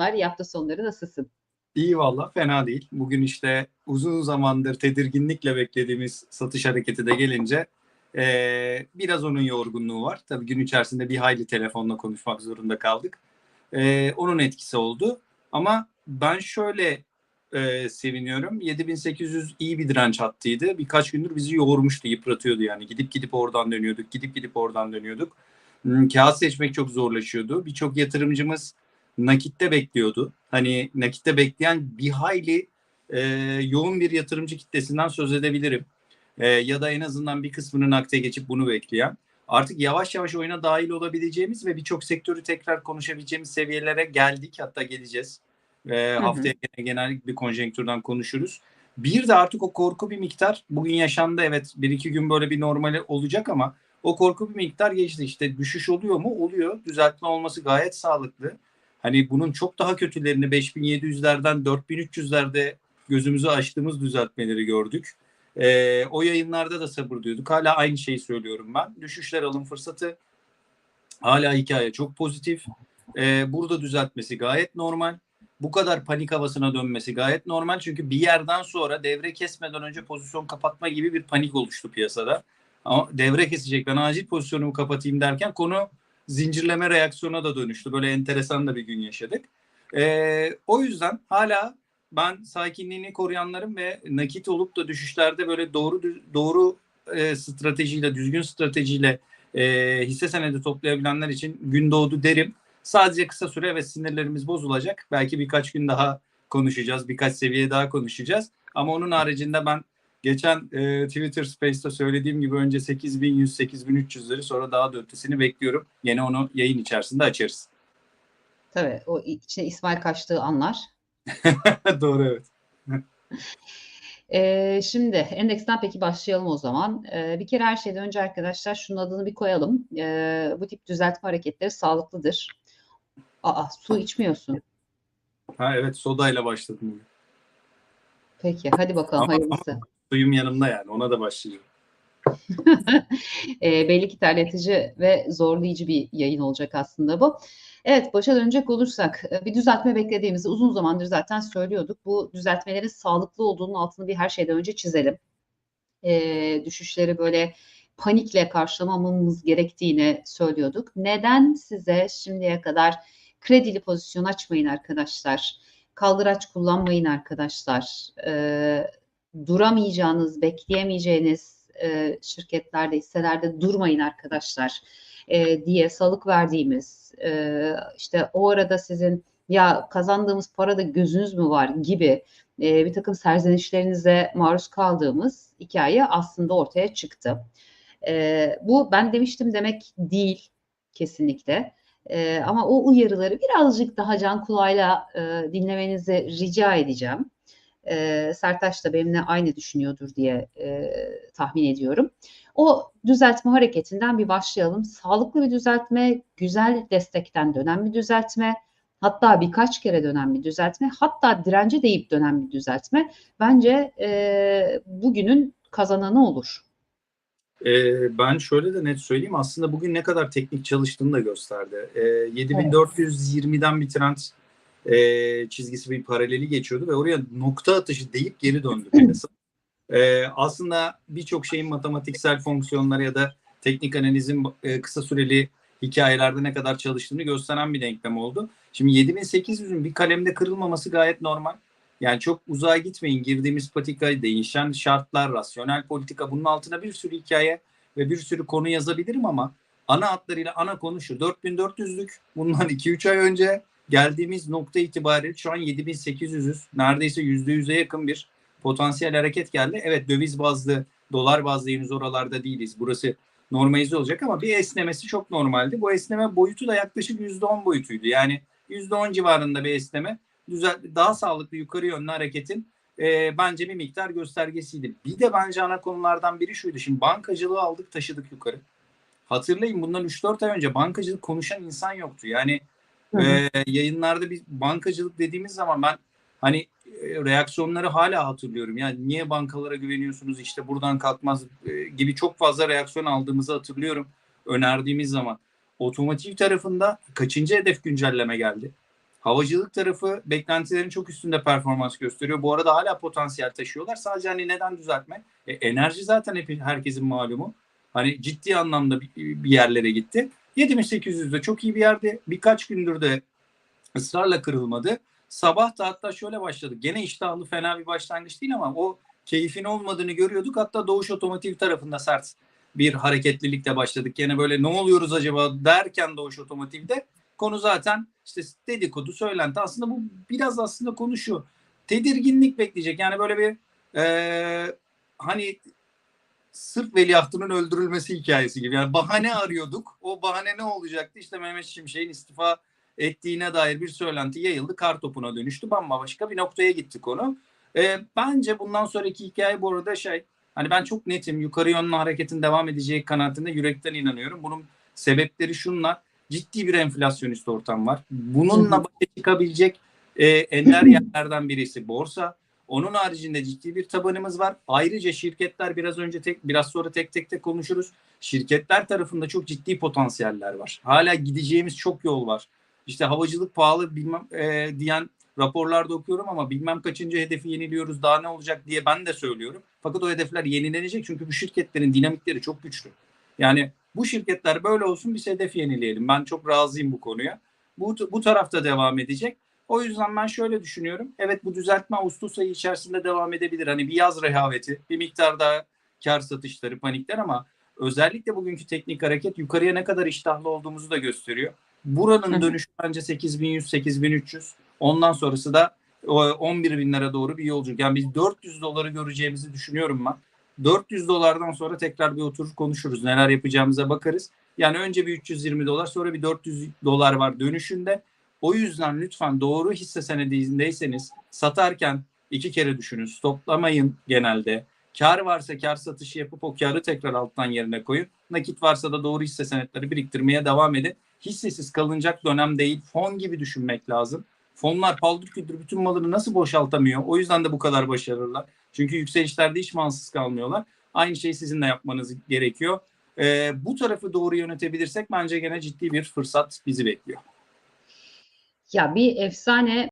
selamlar. İyi hafta sonları nasılsın? İyi valla fena değil. Bugün işte uzun zamandır tedirginlikle beklediğimiz satış hareketi de gelince ee, biraz onun yorgunluğu var. Tabii gün içerisinde bir hayli telefonla konuşmak zorunda kaldık. Ee, onun etkisi oldu. Ama ben şöyle e, seviniyorum. 7800 iyi bir direnç hattıydı. Birkaç gündür bizi yoğurmuştu, yıpratıyordu yani. Gidip gidip oradan dönüyorduk, gidip gidip oradan dönüyorduk. Hmm, kağıt seçmek çok zorlaşıyordu. Birçok yatırımcımız nakitte bekliyordu. Hani nakitte bekleyen bir hayli e, yoğun bir yatırımcı kitlesinden söz edebilirim. E, ya da en azından bir kısmının nakde geçip bunu bekleyen. Artık yavaş yavaş oyuna dahil olabileceğimiz ve birçok sektörü tekrar konuşabileceğimiz seviyelere geldik. Hatta geleceğiz. E, haftaya gene genel bir konjonktürden konuşuruz. Bir de artık o korku bir miktar bugün yaşandı evet bir iki gün böyle bir normali olacak ama o korku bir miktar geçti. İşte düşüş oluyor mu? Oluyor. Düzeltme olması gayet sağlıklı. Hani bunun çok daha kötülerini 5700'lerden 4300'lerde gözümüzü açtığımız düzeltmeleri gördük. Ee, o yayınlarda da sabır diyorduk. Hala aynı şeyi söylüyorum ben. Düşüşler alım fırsatı. Hala hikaye çok pozitif. Ee, burada düzeltmesi gayet normal. Bu kadar panik havasına dönmesi gayet normal. Çünkü bir yerden sonra devre kesmeden önce pozisyon kapatma gibi bir panik oluştu piyasada. Ama devre kesecek ben acil pozisyonumu kapatayım derken konu zincirleme reaksiyona da dönüştü. Böyle enteresan da bir gün yaşadık. Ee, o yüzden hala ben sakinliğini koruyanların ve nakit olup da düşüşlerde böyle doğru doğru e, stratejiyle, düzgün stratejiyle e, hisse senedi toplayabilenler için gün doğdu derim. Sadece kısa süre ve sinirlerimiz bozulacak. Belki birkaç gün daha konuşacağız, birkaç seviye daha konuşacağız. Ama onun haricinde ben Geçen e, Twitter Space'te söylediğim gibi önce 8100, 8300'leri sonra daha da ötesini bekliyorum. Yine onu yayın içerisinde açarız. Tabii o içine İsmail kaçtığı anlar. Doğru evet. Ee, şimdi endeksten peki başlayalım o zaman. Ee, bir kere her şeyden önce arkadaşlar şunun adını bir koyalım. Ee, bu tip düzeltme hareketleri sağlıklıdır. Aa su içmiyorsun. Ha evet sodayla başladım. Peki hadi bakalım Ama- hayırlısı. Suyum yanımda yani ona da başlayacağım. e, belli ki terletici ve zorlayıcı bir yayın olacak aslında bu. Evet, başa dönecek olursak e, bir düzeltme beklediğimizi uzun zamandır zaten söylüyorduk. Bu düzeltmelerin sağlıklı olduğunun altını bir her şeyden önce çizelim. E, düşüşleri böyle panikle karşılamamamız gerektiğini söylüyorduk. Neden size şimdiye kadar kredili pozisyon açmayın arkadaşlar? Kaldıraç kullanmayın arkadaşlar. E, duramayacağınız, bekleyemeyeceğiniz e, şirketlerde, hisselerde durmayın arkadaşlar e, diye salık verdiğimiz e, işte o arada sizin ya kazandığımız parada gözünüz mü var gibi e, bir takım serzenişlerinize maruz kaldığımız hikaye aslında ortaya çıktı. E, bu ben demiştim demek değil kesinlikle. E, ama o uyarıları birazcık daha can kulağıyla e, dinlemenizi rica edeceğim e, Sertaç da benimle aynı düşünüyordur diye e, tahmin ediyorum. O düzeltme hareketinden bir başlayalım. Sağlıklı bir düzeltme, güzel destekten dönen bir düzeltme, hatta birkaç kere dönen bir düzeltme, hatta dirence deyip dönen bir düzeltme bence e, bugünün kazananı olur. Ee, ben şöyle de net söyleyeyim aslında bugün ne kadar teknik çalıştığını da gösterdi. Ee, 7420'den bir trend e, çizgisi bir paraleli geçiyordu ve oraya nokta atışı deyip geri döndü piyasa. E, aslında birçok şeyin matematiksel fonksiyonları ya da teknik analizin e, kısa süreli hikayelerde ne kadar çalıştığını gösteren bir denklem oldu. Şimdi 7800'ün bir kalemde kırılmaması gayet normal. Yani çok uzağa gitmeyin. Girdiğimiz patika, değişen şartlar, rasyonel politika bunun altına bir sürü hikaye ve bir sürü konu yazabilirim ama ana hatlarıyla ana konu şu. 4400'lük bundan 2-3 ay önce geldiğimiz nokta itibariyle şu an 7800'üz. Neredeyse %100'e yakın bir potansiyel hareket geldi. Evet döviz bazlı, dolar bazlı henüz oralarda değiliz. Burası normalize olacak ama bir esnemesi çok normaldi. Bu esneme boyutu da yaklaşık %10 boyutuydu. Yani %10 civarında bir esneme düzel daha sağlıklı yukarı yönlü hareketin e, bence bir miktar göstergesiydi. Bir de bence ana konulardan biri şuydu. Şimdi bankacılığı aldık taşıdık yukarı. Hatırlayın bundan 3-4 ay önce bankacılık konuşan insan yoktu. Yani e, yayınlarda bir bankacılık dediğimiz zaman ben hani reaksiyonları hala hatırlıyorum. Yani niye bankalara güveniyorsunuz işte buradan kalkmaz gibi çok fazla reaksiyon aldığımızı hatırlıyorum önerdiğimiz zaman. Otomotiv tarafında kaçıncı hedef güncelleme geldi? Havacılık tarafı beklentilerin çok üstünde performans gösteriyor. Bu arada hala potansiyel taşıyorlar. Sadece hani neden düzeltme? E, enerji zaten hep herkesin malumu. Hani ciddi anlamda bir, bir yerlere gitti. 7800'de çok iyi bir yerde. Birkaç gündür de ısrarla kırılmadı. Sabah da hatta şöyle başladık. Gene iştahlı fena bir başlangıç değil ama o keyfin olmadığını görüyorduk. Hatta Doğuş Otomotiv tarafında sert bir hareketlilikle başladık. Gene böyle ne oluyoruz acaba derken Doğuş Otomotiv'de konu zaten işte dedikodu, söylenti. Aslında bu biraz aslında konu şu. Tedirginlik bekleyecek. Yani böyle bir e, hani sırf veliahtının öldürülmesi hikayesi gibi. Yani bahane arıyorduk. O bahane ne olacaktı? İşte Mehmet Şimşek'in istifa ettiğine dair bir söylenti yayıldı. Kar topuna dönüştü. Bambaşka bir noktaya gitti konu. E, bence bundan sonraki hikaye bu arada şey hani ben çok netim. Yukarı yönlü hareketin devam edeceği kanaatinde yürekten inanıyorum. Bunun sebepleri şunlar. Ciddi bir enflasyonist ortam var. Bununla başa çıkabilecek e, ender yerlerden birisi borsa. Onun haricinde ciddi bir tabanımız var. Ayrıca şirketler biraz önce tek biraz sonra tek tek de konuşuruz. Şirketler tarafında çok ciddi potansiyeller var. Hala gideceğimiz çok yol var. İşte havacılık pahalı bilmem e, diyen raporlarda okuyorum ama bilmem kaçıncı hedefi yeniliyoruz daha ne olacak diye ben de söylüyorum. Fakat o hedefler yenilenecek çünkü bu şirketlerin dinamikleri çok güçlü. Yani bu şirketler böyle olsun biz hedef yenileyelim. Ben çok razıyım bu konuya. Bu, bu tarafta devam edecek. O yüzden ben şöyle düşünüyorum. Evet bu düzeltme Ağustos ayı içerisinde devam edebilir. Hani bir yaz rehaveti, bir miktar daha kar satışları, panikler ama özellikle bugünkü teknik hareket yukarıya ne kadar iştahlı olduğumuzu da gösteriyor. Buranın dönüşü bence 8100, 8300. Ondan sonrası da 11 binlere doğru bir yolculuk. Yani biz 400 doları göreceğimizi düşünüyorum ben. 400 dolardan sonra tekrar bir oturur konuşuruz. Neler yapacağımıza bakarız. Yani önce bir 320 dolar sonra bir 400 dolar var dönüşünde. O yüzden lütfen doğru hisse senedindeyseniz satarken iki kere düşünün. Stoplamayın genelde. Kar varsa kar satışı yapıp o karı tekrar alttan yerine koyun. Nakit varsa da doğru hisse senetleri biriktirmeye devam edin. Hissesiz kalınacak dönem değil. Fon gibi düşünmek lazım. Fonlar paldır küldür bütün malını nasıl boşaltamıyor? O yüzden de bu kadar başarılılar. Çünkü yükselişlerde hiç mansız kalmıyorlar. Aynı şeyi sizin de yapmanız gerekiyor. Ee, bu tarafı doğru yönetebilirsek bence gene ciddi bir fırsat bizi bekliyor. Ya bir efsane